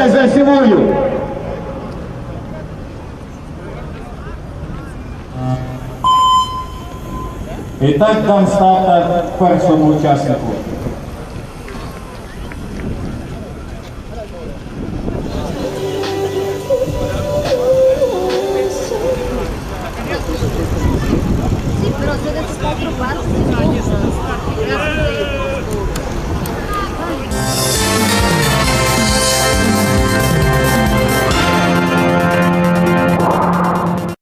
уже за Сивую. І так дам старта першому учаснику. Розглядається.